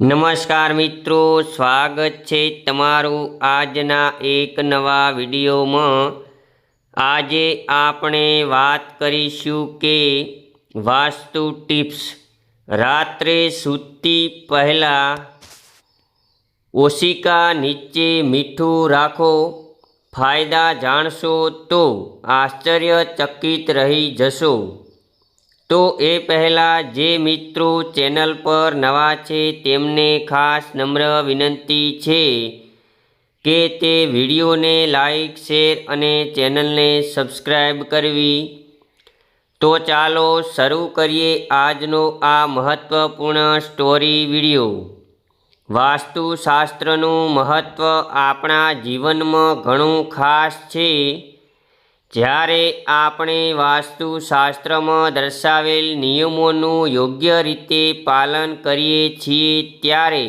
નમસ્કાર મિત્રો, સ્વાગત છે તમારું આજના એક નવા વિડીયોમાં. આજે આપણે વાત કરીશું કે વાસ્તુ ટિપ્સ. રાત્રે સૂતી પહેલાં ઓશિકા નીચે મીઠું રાખો. ફાયદા જાણશો તો આશ્ચર્યચકિત રહી જશો. તો એ પહેલાં જે મિત્રો ચેનલ પર નવા છે તેમને ખાસ નમ્ર વિનંતી છે કે તે વિડીયોને લાઈક, શેર અને ચેનલને સબસ્ક્રાઈબ કરવી. તો ચાલો શરૂ કરીએ આજનો આ મહત્ત્વપૂર્ણ સ્ટોરી વીડિયો. વાસ્તુશાસ્ત્રનું મહત્ત્વ આપણા જીવનમાં ઘણું ખાસ છે. જ્યારે આપણે વાસ્તુશાસ્ત્રમાં દર્શાવેલ નિયમોનું યોગ્ય રીતે પાલન કરીએ છીએ ત્યારે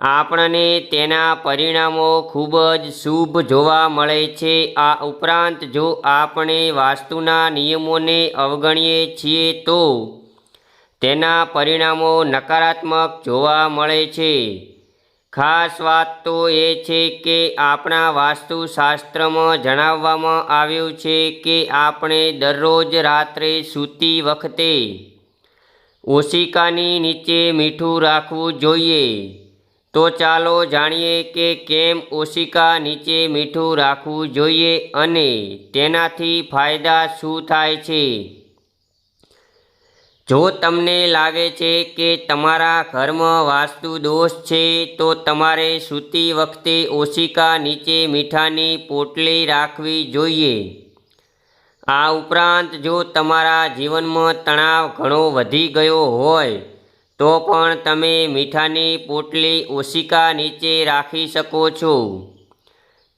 આપણને તેના પરિણામો ખૂબ જ શુભ જોવા મળે છે. આ ઉપરાંત જો આપણે વાસ્તુના નિયમોને અવગણીએ છીએ તો તેના પરિણામો નકારાત્મક જોવા મળે છે. ખાસ વાત તો એ છે કે આપણા વાસ્તુશાસ્ત્રમાં જણાવવામાં આવ્યું છે કે આપણે દરરોજ રાત્રે સૂતી વખતે ઓશિકાની નીચે મીઠું રાખવું જોઈએ. તો ચાલો જાણીએ કે કેમ ઓશિકા નીચે મીઠું રાખવું જોઈએ અને તેનાથી ફાયદા શું થાય છે. જો તમને લાગે છે કે તમારા ઘરમાં વાસ્તુ દોષ છે, તો તમારે સૂતી વખતે ઓશિકા નીચે મીઠાની પોટલી રાખવી જોઈએ. આ ઉપરાંત જો તમારા જીવનમાં તણાવ ઘણો વધી ગયો હોય, તો પણ તમે મીઠાની પોટલી ઓશિકા નીચે રાખી શકો છો.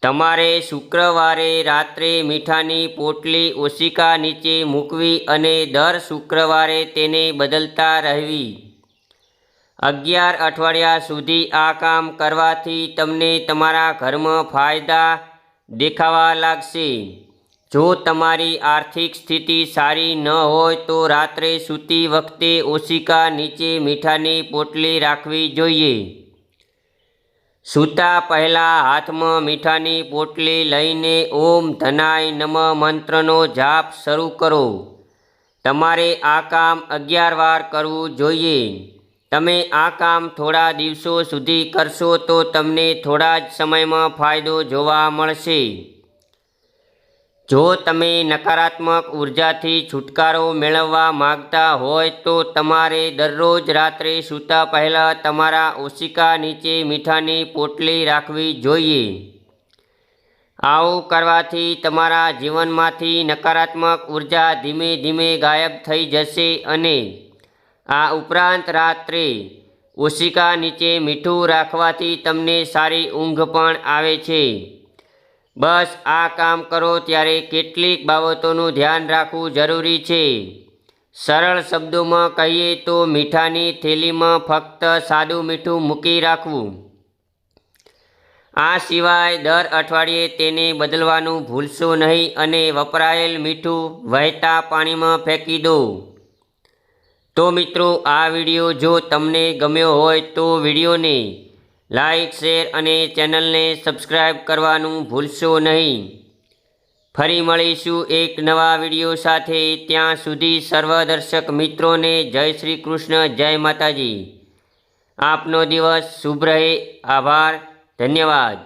તમારે શુક્રવારે રાત્રે મીઠાની પોટલી ઓશિકા નીચે મૂકવી અને દર શુક્રવારે તેને બદલતા રહેવી. અગિયાર અઠવાડિયા સુધી આ કામ કરવાથી તમને તમારા ઘરમાં ફાયદા દેખાવા લાગશે. જો તમારી આર્થિક સ્થિતિ સારી ન હોય તો રાત્રે સૂતી વખતે ઓશિકા નીચે મીઠાની પોટલી રાખવી જોઈએ. સૂતા પહેલાં હાથમાં મીઠાની પોટલી લઈને ઓમ ધનાય નમ મંત્રનો જાપ શરૂ કરો. તમારે આ કામ અગિયાર વાર કરવું જોઈએ. તમે આ કામ થોડા દિવસો સુધી કરશો તો તમને થોડા જ સમયમાં ફાયદો જોવા મળશે. જો તમે નકારાત્મક ઉર્જાથી છુટકારો મેળવવા માગતા હોય તો તમારે દરરોજ રાત્રે સૂતા પહેલાં તમારા ઓશિકા નીચે મીઠાની પોટલી રાખવી જોઈએ. આવું કરવાથી તમારા જીવનમાંથી નકારાત્મક ઊર્જા ધીમે ધીમે ગાયબ થઈ જશે અને આ ઉપરાંત રાત્રે ઓશિકા નીચે મીઠું રાખવાથી તમને સારી ઊંઘ પણ આવે છે. બસ આ કામ કરો ત્યારે કેટલીક બાબતોનું ધ્યાન રાખવું જરૂરી છે. સરળ શબ્દોમાં કહીએ તો મીઠાની થેલીમાં ફક્ત સાદું મીઠું મૂકી રાખવું. આ સિવાય દર અઠવાડિયે તેને બદલવાનું ભૂલશો નહીં અને વપરાયેલ મીઠું વહેતા પાણીમાં ફેંકી દો. તો મિત્રો, આ વીડિયો જો તમને ગમ્યો હોય તો વિડીયોને લાઈક, શેર અને ચેનલને સબસ્ક્રાઈબ કરવાનું ભૂલશો નહીં. ફરી મળીશું એક નવા વીડિયો સાથે. ત્યાં સુધી સર્વ દર્શક મિત્રોને જય શ્રી કૃષ્ણ, જય માતાજી. આપનો દિવસ શુભ રહે. આભાર. ધન્યવાદ.